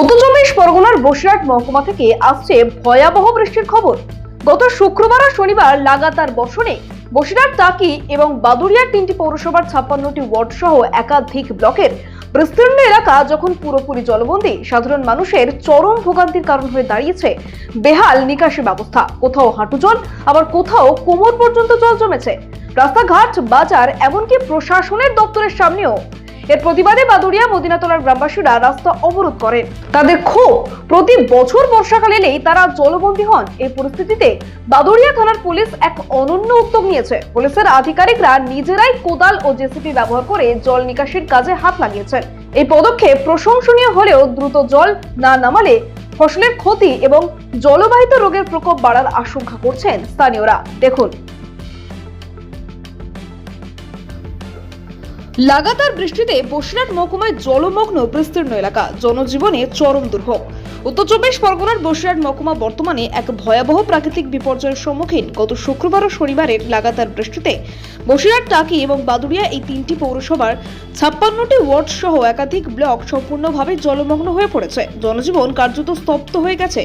উত্তর চব্বিশ পরগনার বসিরহাট মহকুমা থেকে আসছে ভয়াবহ বৃষ্টির খবর। গত শুক্রবার আর শনিবার লাগাতার বর্ষণে বসিরহাট টাকি এবং বাদুড়িয়ার তিনটি পৌরসভার ছাপ্পান্নটি ওয়ার্ড সহ একাধিক ব্লকের বিস্তীর্ণ এলাকা যখন পুরোপুরি জলবন্দী, সাধারণ মানুষের চরম ভোগান্তির কারণ হয়ে দাঁড়িয়েছে বেহাল নিকাশি ব্যবস্থা। কোথাও হাঁটু জল, আবার কোথাও কোমর পর্যন্ত জল জমেছে। রাস্তাঘাট, বাজার, এমনকি প্রশাসনের দপ্তরের সামনেও এর প্রতিবাদে বাদুড়িয়া মদিনাতলার গ্রামবাসীরা রাস্তা অবরোধ করেন তাদের ক্ষোভ। প্রতি বছর বর্ষাকাল এলেই তারা জলবন্দী হন। এই পরিস্থিতিতে বাদুড়িয়া থানার পুলিশ এক অনন্য উদ্যোগ নিয়েছে। পুলিশের আধিকারিকরা নিজেরাই কোদাল ও জেসিপি ব্যবহার করে জল নিকাশির কাজে হাত লাগিয়েছেন। এই পদক্ষেপ প্রশংসনীয় হলেও দ্রুত জল না নামালে ফসলের ক্ষতি এবং জলবাহিত রোগের প্রকোপ বাড়ার আশঙ্কা করছেন স্থানীয়রা। দেখুন। লাগাতার বৃষ্টিতে বসিরহাট মহকুমায় জলমগ্ন বিস্তীর্ণ এলাকা। জনজীবনে চরম দুর্ভোগ। উত্তর চব্বিশ পরগনার বসিরহাট মহকুমা বর্তমানে এক ভয়াবহ প্রাকৃতিক বিপর্যয়ের সম্মুখীন। গত শুক্রবার ও শনিবারের লাগাতার বৃষ্টিতে বসিরহাট, টাকি এবং বাদুড়িয়া এই তিনটি পৌরসভার ছাপ্পান্নটি ওয়ার্ড সহ একাধিক ব্লক সম্পূর্ণভাবে জলমগ্ন হয়ে পড়েছে। জনজীবন কার্যত স্তব্ধ হয়ে গেছে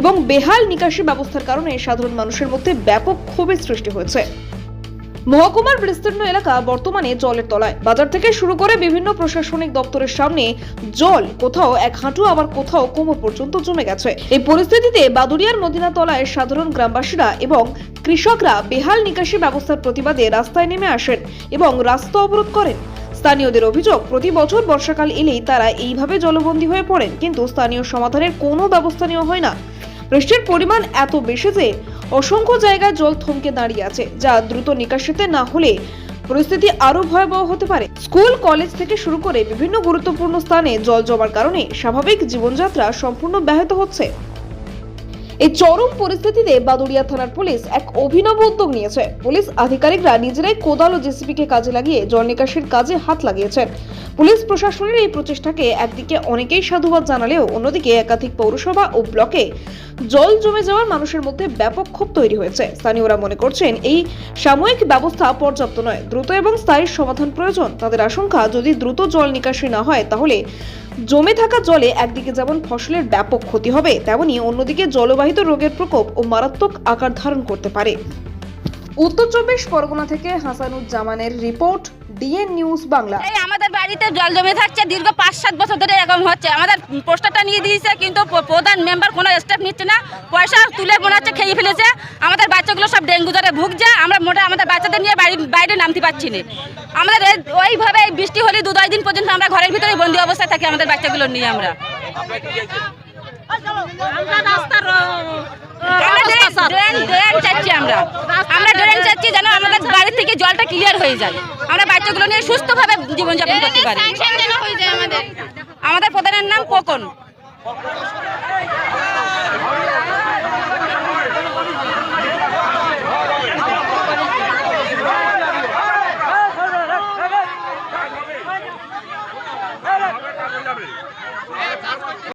এবং বেহাল নিকাশি ব্যবস্থার কারণে সাধারণ মানুষের মধ্যে ব্যাপক ক্ষোভের সৃষ্টি হয়েছে। মহকুমার বিস্তীর্ণ এলাকা বর্তমানে জলের তলায়। বাজার থেকে শুরু করে বিভিন্ন প্রশাসনিক দপ্তরের সামনে জল কোথাও, এক হাঁটু আবার কোথাও কোমর পর্যন্ত জমে গেছে। এই পরিস্থিতিতে বাদুড়িয়ার মদিনা তলায় সাধারণ গ্রামবাসীরা এবং কৃষকরা বেহাল নিকাশি ব্যবস্থার প্রতিবাদে রাস্তায় নেমে আসেন এবং রাস্তা অবরোধ করেন। স্থানীয়দের অভিযোগ, প্রতি বছর বর্ষাকাল এলেই তারা এইভাবে জলবন্দী হয়ে পড়েন, কিন্তু স্থানীয় সমাধানের কোনো ব্যবস্থা নেওয়া হয় না। বৃষ্টির পরিমাণ এত বেশি যে অসংখ্য জায়গায় জল থমকে দাঁড়িয়ে আছে, যা দ্রুত নিকাশিতে না হলে পরিস্থিতি আরও ভয়াবহ হতে পারে। স্কুল, কলেজ থেকে শুরু করে বিভিন্ন গুরুত্বপূর্ণ স্থানে জল জমার কারণে স্বাভাবিক জীবনযাত্রা সম্পূর্ণ ব্যাহত হচ্ছে। এই চরম পরিস্থিতিতে বাদুড়িয়া থানার পুলিশ এক অভিনব উদ্যোগ নিয়েছে। পুলিশ আধিকারিকরা নিজেরাই কোদাল ও জেসিপিকে কাজে লাগিয়ে জল নিকাশির কাজে হাত লাগিয়েছেন। পুলিশ প্রশাসনের এই প্রচেষ্টাকে একদিকে অনেকেই সাধুবাদ জানালেও অন্যদিকে একাধিক পৌরসভা ও ব্লকে জল জমে যাওয়ার মানুষের মধ্যে ব্যাপক ক্ষোভ তৈরি হয়েছে। স্থানীয়রা মনে করছেন, এই সাময়িক ব্যবস্থা পর্যাপ্ত নয়। দ্রুত এবং স্থায়ী সমাধান প্রয়োজন। তাদের আশঙ্কা, যদি দ্রুত জল নিকাশি না হয়, তাহলে জমে থাকা জলে একদিকে যেমন ফসলের ব্যাপক ক্ষতি হবে, তেমনি অন্যদিকে জলবাহিত রোগের প্রকোপ ও মারাত্মক আকার ধারণ করতে পারে। উত্তর চব্বিশ পরগনা থেকে হাসানুজ্জামানের রিপোর্ট, ডিএন নিউজ বাংলা। আমাদের বাড়িতে জল জমে থাকছে, দীর্ঘ পাঁচ সাত বছর ধরে এরকম হচ্ছে। আমাদের পোস্টারটা নিয়ে দিয়েছে, কিন্তু প্রধান মেম্বার কোনো স্টেপ নিচ্ছে না। পয়সা তুলে মনে হচ্ছে খেয়ে ফেলেছে। আমাদের বাচ্চাগুলো সব ডেঙ্গু জ্বরে ভুগছে, আমরা মোটা আমাদের বাচ্চাদের নিয়ে বাড়ি বাইরে নামতে পারছি না। আমাদের ওইভাবে বৃষ্টি হলে দু দশ দিন পর্যন্ত আমরা ঘরের ভিতরে বন্দি অবস্থায় থাকি আমাদের বাচ্চাগুলো নিয়ে আমরা। আমরা ড্রেন চাচ্ছি যেন আমাদের বাড়ি থেকে জলটা ক্লিয়ার হয়ে যায়। আমরা বাচ্চাগুলো নিয়ে সুস্থভাবে জীবনযাপন করতে পারি। আমাদের প্রধানের নাম কোকন